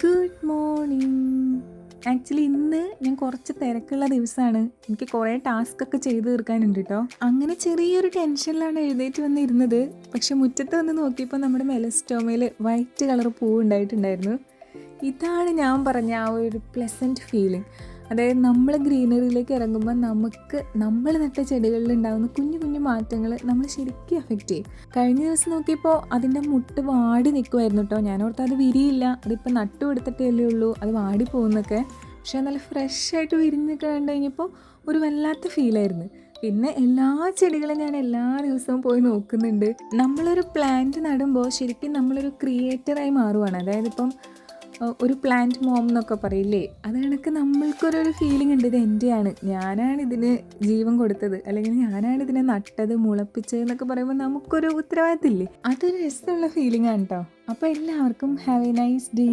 Good morning actually ഇന്ന് ഞാൻ കുറച്ച് തിരക്കുള്ള ദിവസമാണ്. എനിക്ക് കുറേ ടാസ്ക് ഒക്കെ ചെയ്തു തീർക്കാനുണ്ട് കേട്ടോ അങ്ങനെ ചെറിയൊരു ടെൻഷനിലാണ് എഴുന്നേറ്റ് വന്നിരുന്നത്. പക്ഷെ മുറ്റത്ത് വന്ന് നോക്കിയപ്പോൾ നമ്മുടെ മെലസ്റ്റോമയിൽ വൈറ്റ് കളർ പൂവ് ഉണ്ടായിട്ടുണ്ടായിരുന്നു. ഇതാണ് ഞാൻ പറഞ്ഞ ആ ഒരു പ്ലസന്റ് ഫീലിംഗ് അതായത് നമ്മൾ ഗ്രീനറിയിലേക്ക് ഇറങ്ങുമ്പോൾ നമുക്ക് നമ്മൾ നട്ട ചെടികളിൽ ഉണ്ടാകുന്ന കുഞ്ഞു കുഞ്ഞു മാറ്റങ്ങൾ നമ്മൾ ശരിക്കും അഫക്റ്റ് ചെയ്യും. കഴിഞ്ഞ ദിവസം നോക്കിയപ്പോൾ അതിന്റെ മുട്ട് വാടി നിൽക്കുമായിരുന്നു കേട്ടോ ഞാനോർത്ത് അത് വിരിയില്ല അതിപ്പോൾ നട്ടു കൊടുത്തിട്ടേ ഉള്ളൂ അത് വാടി പോകുന്നൊക്കെ. പക്ഷേ നല്ല ഫ്രഷ് ആയിട്ട് വിരിഞ്ഞൊക്കെ കണ്ടു കഴിഞ്ഞപ്പോൾ ഒരു വല്ലാത്ത ഫീലായിരുന്നു പിന്നെ എല്ലാ ചെടികളും ഞാൻ എല്ലാ ദിവസവും പോയി നോക്കുന്നുണ്ട്. നമ്മളൊരു പ്ലാന്റ് നടുമ്പോൾ ശരിക്കും നമ്മളൊരു ക്രിയേറ്ററായി മാറുവാണ്. അതായത് ഇപ്പം ഒരു പ്ലാന്റ് മോം എന്നൊക്കെ പറയില്ലേ? അത് കണക്ക് നമ്മൾക്കൊരു ഫീലിംഗ് ഉണ്ട് ഇത് എന്റെയാണ് ഞാനാണ് ഇതിന് ജീവൻ കൊടുത്തത്. അല്ലെങ്കിൽ ഞാനാണ് ഇതിനെ നട്ടത് മുളപ്പിച്ചത് എന്നൊക്കെ പറയുമ്പോൾ നമുക്കൊരു ഉത്തരവാദിത്തമില്ലേ അതൊരു രസമുള്ള ഫീലിംഗ് ആണ് കേട്ടോ അപ്പോൾ എല്ലാവർക്കും ഹാവ് എ നൈസ് ഡേ